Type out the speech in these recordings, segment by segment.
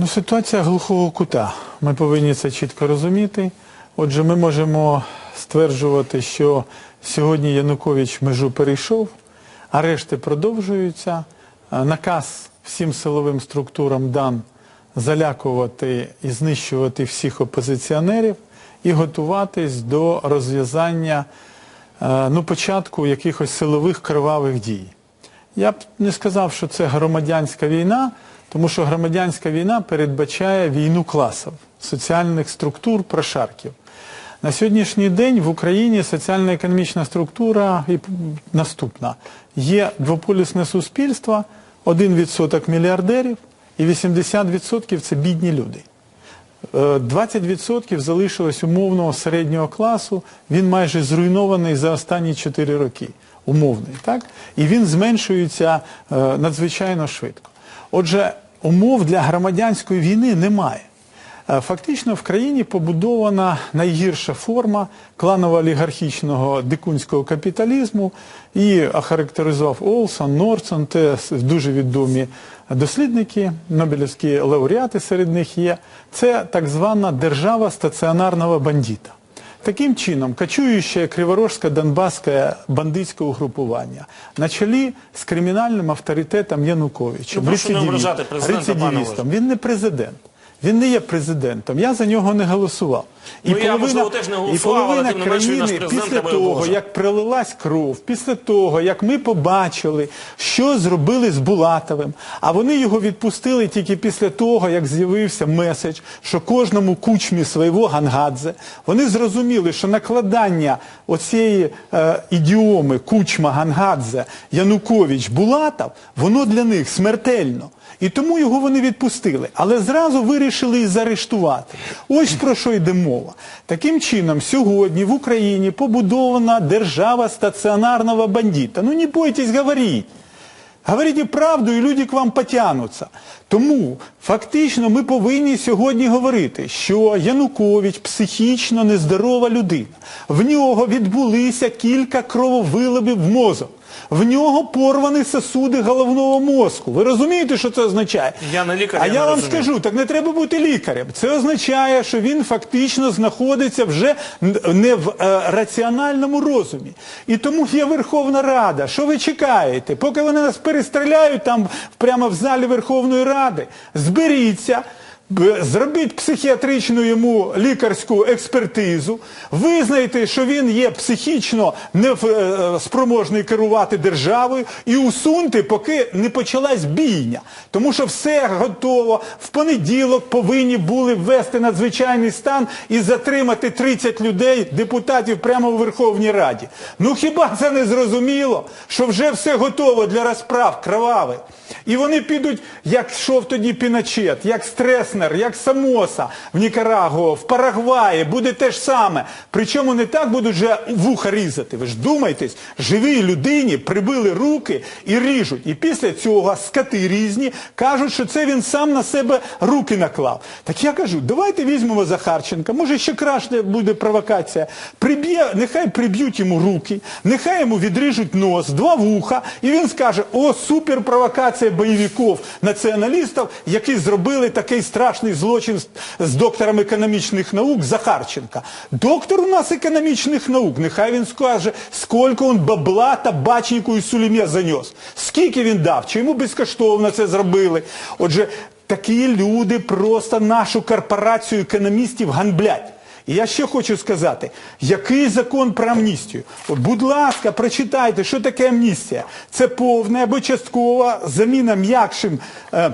Ну, ситуація глухого кута. Ми повинні це чітко розуміти. Отже, ми можемо стверджувати, що сьогодні Янукович межу перейшов, арешти продовжуються. Е, Наказ всім силовим структурам дан залякувати і знищувати всіх опозиціонерів і готуватись до розв'язання е, ну, початку якихось силових кривавих дій. Я б не сказав, що це громадянська війна, тому що громадянська війна передбачає війну класів, соціальних структур, прошарків. На сьогоднішній день в Україні соціально-економічна структура наступна. Є двополюсне суспільство, 1% мільярдерів і 80% це бідні люди. Е, 20% залишилось умовного середнього класу, він майже зруйнований за останні 4 роки. Умовний, так? І він зменшується е, надзвичайно швидко. Отже, умов для громадянської війни немає. Е, Фактично в країні побудована найгірша форма кланово-олігархічного дикунського капіталізму. І охарактеризував Олсон, Норсон, це дуже відомі дослідники, Нобелівські лауреати серед них є. Це так звана держава стаціонарного бандита. Таким чином, кочуючее криворожсько-донбасське бандитське угрупування на чолі з кримінальним авторитетом Ну, пане рецидивістом. Він не президент. Він не є президентом. Я за нього не голосував. Ну, я, можливо, теж не і голосував, але половина країни після того, як пролилась кров, після того, як ми побачили, що зробили з Булатовим, а вони його відпустили тільки після того, як з'явився меседж, що кожному кучмі свого гангадзе, вони зрозуміли, що накладання оцієї е, ідіоми кучма гангадзе Янукович Булатов, воно для них смертельно. І тому його вони відпустили, але зразу вирішили і заарештувати. Ось про що йде мова. Таким чином, сьогодні в Україні побудована держава стаціонарного бандита. Ну не бойтесь говорити. Говорите правду, і люди к вам потягнуться. Тому фактично ми повинні сьогодні говорити, що Янукович психічно нездорова людина. В нього відбулися кілька крововилибів в мозок. В нього порвані сосуди головного мозку. Ви розумієте, що це означає? Я не лікар, А я я, не вам розумію. скажу, так не треба бути лікарем. Це означає, що він фактично знаходиться вже не в е, раціональному розумі. І тому є Верховна Рада. Що ви чекаєте? Поки вони нас перестріляють там прямо в залі Верховної Ради, зберіться. Зробіть психіатричну йому лікарську експертизу, визнайте, що він є психічно неспроможний керувати державою, і усуньте, поки не почалась бійня. Тому що все готово. В понеділок повинні були ввести надзвичайний стан і затримати 30 людей, депутатів прямо у Верховній Раді. Ну хіба це не зрозуміло, що вже все готово для розправ кровавих? І вони підуть, як йшов тоді Піночет, як Стреснер, як Самоса в Нікарагуа, в Парагваї, буде те ж саме. Причому не так будуть вже вуха різати. Ви ж думайтесь, живій людині прибили руки і ріжуть. І після цього скати різні кажуть, що це він сам на себе руки наклав. Так я кажу, давайте візьмемо Захарченка, може ще краще буде провокація. Приб'є, нехай приб'ють йому руки, нехай йому відріжуть нос, два вуха, і він скаже: о, супер провокація бойовиків, націоналістів, які зробили такий страшний злочин з, доктором економічних наук Захарченка. Доктор у нас економічних наук, нехай він скаже, скільки він бабла табачнику і сулім'я занес, скільки він дав, чи йому безкоштовно це зробили. Отже, такі люди просто нашу корпорацію економістів ганблять. І я ще хочу сказати, який закон про амністію? От, будь ласка, прочитайте, що таке амністія. Це повна або часткова заміна м'якшим. Е,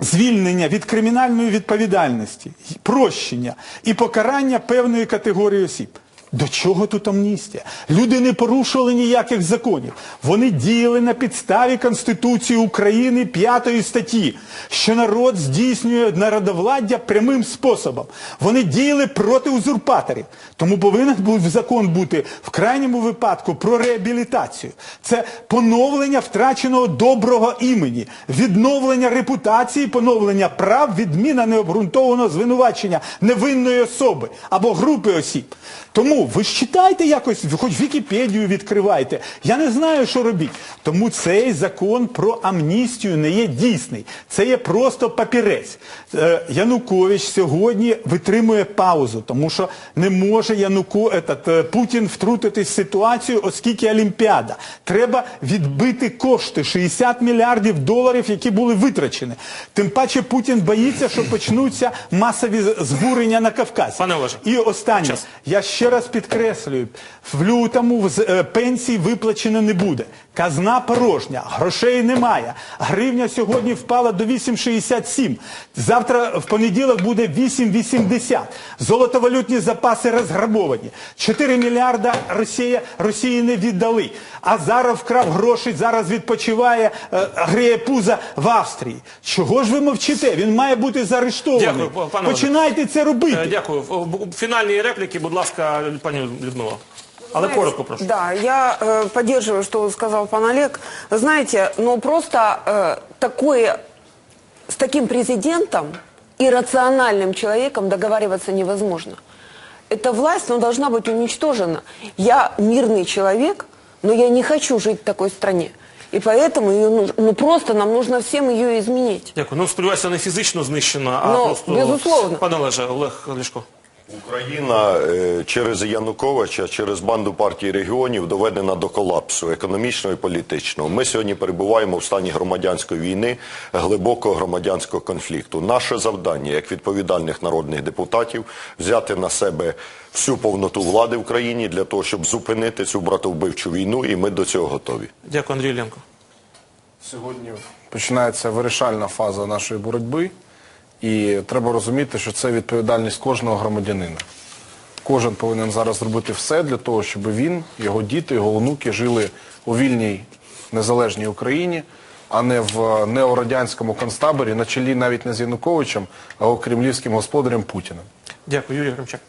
Звільнення від кримінальної відповідальності, прощення і покарання певної категорії осіб. До чого тут амністія? Люди не порушували ніяких законів. Вони діяли на підставі Конституції України 5 статті, що народ здійснює народовладдя прямим способом. Вони діяли проти узурпаторів. Тому повинен був закон бути в крайньому випадку про реабілітацію. Це поновлення втраченого доброго імені, відновлення репутації, поновлення прав, відміна необґрунтованого звинувачення невинної особи або групи осіб. Тому Ну, ви ж читайте якось, хоч Вікіпедію відкривайте. Я не знаю, що робіть. Тому цей закон про амністію не є дійсний. Це є просто папірець. Е, Янукович сьогодні витримує паузу, тому що не може Януко, етат, Путін втрутитись в ситуацію, оскільки Олімпіада. Треба відбити кошти 60 мільярдів доларів, які були витрачені. Тим паче Путін боїться, що почнуться масові збурення на Кавказі. Пане Олеже, І останнє, час. я ще раз підкреслюю, в лютому е, пенсій виплачено не буде. Казна порожня, грошей немає. Гривня сьогодні впала до 8,67. Завтра в понеділок буде 8,80. Золотовалютні запаси розграбовані. 4 мільярда Росія, Росії не віддали. А зараз вкрав гроші, зараз відпочиває, е, гріє пуза в Австрії. Чого ж ви мовчите? Він має бути заарештований. Дякую, пане. Починайте це робити. Е, Дякую. Фінальні репліки, будь ласка, пані Людмила. Але коротко прошу. Да, я э, поддерживаю, что сказал пан Олег. Знаете, ну просто э, такое, с таким президентом и рациональным человеком договариваться невозможно. Эта власть, ну, должна быть уничтожена. Я мирный человек, но я не хочу жить в такой стране. И поэтому ее нужно, ну просто нам нужно всем ее изменить. Дякую. Ну, сподіваюся, не фізично знищена, а Ну, просто... безусловно. Пане Олеже, Олег Ляшко. Україна е, через Януковича, через банду партій регіонів доведена до колапсу економічного і політичного. Ми сьогодні перебуваємо в стані громадянської війни, глибокого громадянського конфлікту. Наше завдання, як відповідальних народних депутатів, взяти на себе всю повноту влади в країні для того, щоб зупинити цю братовбивчу війну, і ми до цього готові. Дякую, Андрій Іллєнко. Сьогодні починається вирішальна фаза нашої боротьби, і треба розуміти, що це відповідальність кожного громадянина. Кожен повинен зараз зробити все для того, щоб він, його діти, його онуки жили у вільній незалежній Україні, а не в неорадянському концтаборі, на чолі навіть не з Януковичем, а у кремлівським господарем Путіним. Дякую, Юрій Гримчак.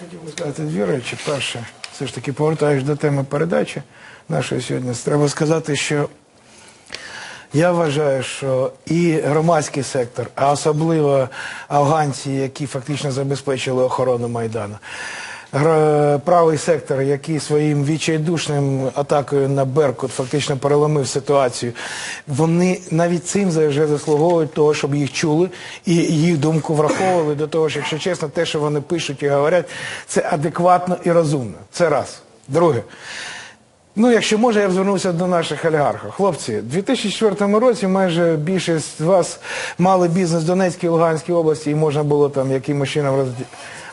хотів би сказати дві речі. Перше, все ж таки повертаючись до теми передачі нашої сьогодні, треба сказати, що я вважаю, що і громадський сектор, а особливо афганці, які фактично забезпечили охорону Майдану, правий сектор, який своїм відчайдушним атакою на Беркут фактично переломив ситуацію, вони навіть цим вже заслуговують того, щоб їх чули і їх думку враховували до того, що, якщо чесно, те, що вони пишуть і говорять, це адекватно і розумно. Це раз. Друге. Ну, якщо може, я б звернувся до наших олігархів. Хлопці, у 2004 році майже більшість з вас мали бізнес в Донецькій Луганській області, і можна було там якимось чином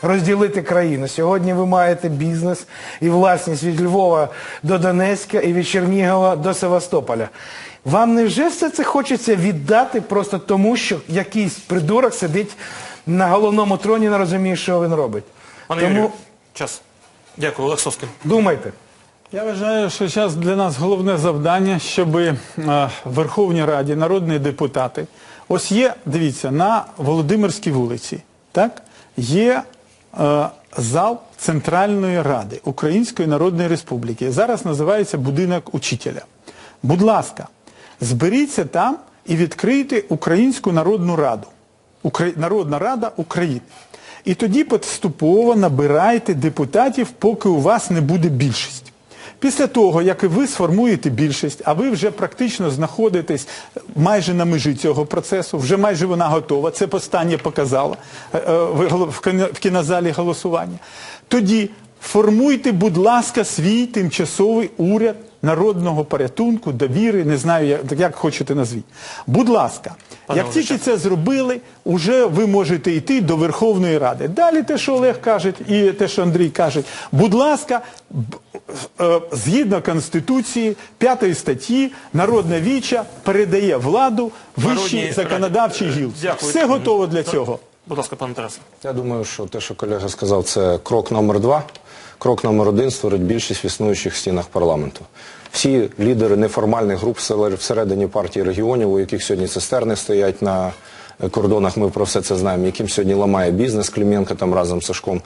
розділити країну. Сьогодні ви маєте бізнес і власність від Львова до Донецька і від Чернігова до Севастополя. Вам не вже все це хочеться віддати просто тому, що якийсь придурок сидить на головному троні не розуміє, що він робить. Пане тому Юрію, час. Дякую, Олег Соскін. думайте. Я вважаю, що зараз для нас головне завдання, щоб е, Верховній Раді народні депутати, ось є, дивіться, на Володимирській вулиці, так, є е, зал Центральної Ради Української Народної Республіки. Зараз називається будинок учителя. Будь ласка, зберіться там і відкрийте Українську Народну Раду. Народна Рада України. І тоді поступово набирайте депутатів, поки у вас не буде більшість. Після того, як і ви сформуєте більшість, а ви вже практично знаходитесь майже на межі цього процесу, вже майже вона готова, це останнє показало е, е, в кінозалі голосування. Тоді формуйте, будь ласка, свій тимчасовий уряд народного порятунку, довіри, не знаю, як, як хочете назвіть. Будь ласка, Пане як тільки це зробили, уже ви можете йти до Верховної Ради. Далі те, що Олег каже, і те, що Андрій каже, будь ласка, е, згідно Конституції, п'ятої статті, народна віча передає владу Народній вищій Раді. законодавчій гілці. Дякую. Все готово для цього. Будь ласка, пане Тарасе. Я думаю, що те, що колега сказав, це крок номер два. Крок номер один створить більшість в існуючих стінах парламенту. Всі лідери неформальних груп всередині партії регіонів, у яких сьогодні цистерни стоять на е, кордонах, ми про все це знаємо, яким сьогодні ламає бізнес Клименко там разом з Сашком.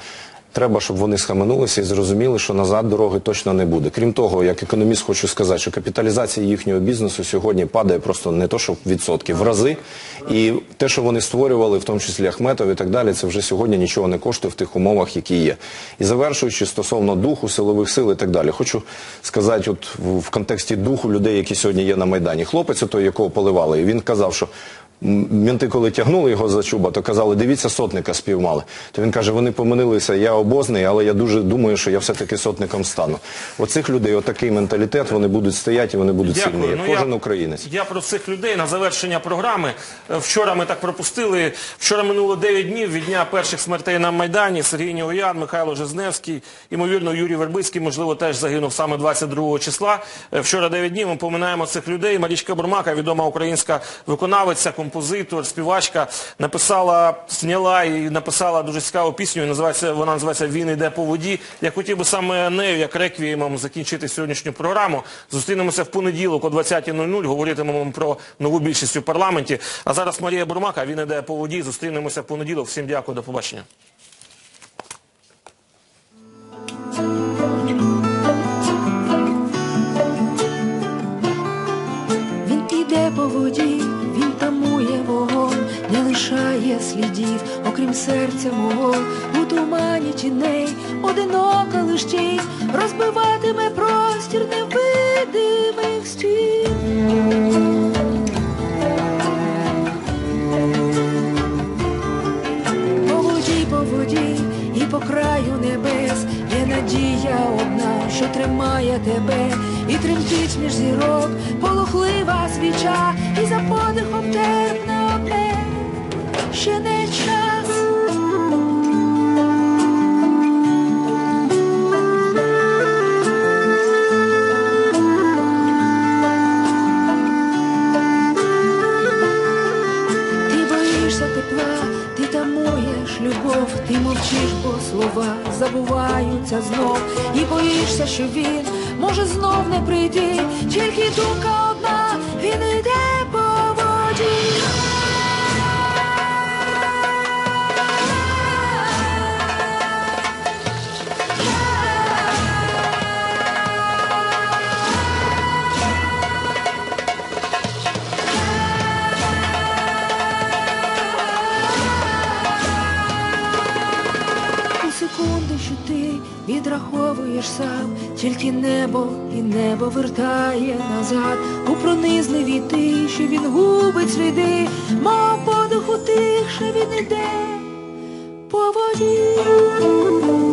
Треба, щоб вони схаменулися і зрозуміли, що назад дороги точно не буде. Крім того, як економіст хочу сказати, що капіталізація їхнього бізнесу сьогодні падає просто не то, що відсотки, в рази. І те, що вони створювали, в тому числі Ахметов і так далі, це вже сьогодні нічого не коштує в тих умовах, які є. І завершуючи стосовно духу, силових сил і так далі, хочу сказати, от в, контексті духу людей, які сьогодні є на Майдані. Хлопець, той, якого поливали, він казав, що Мінти, коли тягнули його за чуба, то казали, дивіться, сотника спіймали. То він каже, вони помилилися, я обозний, але я дуже думаю, що я все-таки сотником стану. Оцих людей, отакий менталітет, вони будуть стояти, і вони будуть сильні. Ну, Кожен я, українець. Я про цих людей на завершення програми. Е, Вчора ми так пропустили. Вчора минуло 9 днів від дня перших смертей на Майдані. Сергій Нігоян, Михайло Жизневський, ймовірно, Юрій Вербицький, можливо, теж загинув саме 22 числа. Е, Вчора 9 днів ми поминаємо цих людей. Марічка Бурмака, відома українська виконавиця, композитор, співачка, написала, зняла і написала дуже цікаву пісню. Називається вона називається Він йде по воді. Я хотів би саме нею, як реквіємом, закінчити сьогоднішню програму. Зустрінемося в понеділок о 20.00. Говоритимемо про нову більшість у парламенті. А зараз Марія Бурмака, він йде по воді. Зустрінемося в понеділок. Всім дякую, до побачення. Лишає слідів, окрім серця мого, у тумані тіней, одинока лиш розбиватиме простір невидимих стін. По воді, по воді і по краю небес є надія одна, що тримає тебе, і тремтить між зірок знов, і боїшся, що він може знов не прийти, тільки думка відраховуєш сам, тільки небо і небо вертає назад у пронизливій тиші він губить сліди, мов подиху тихше він іде по воді.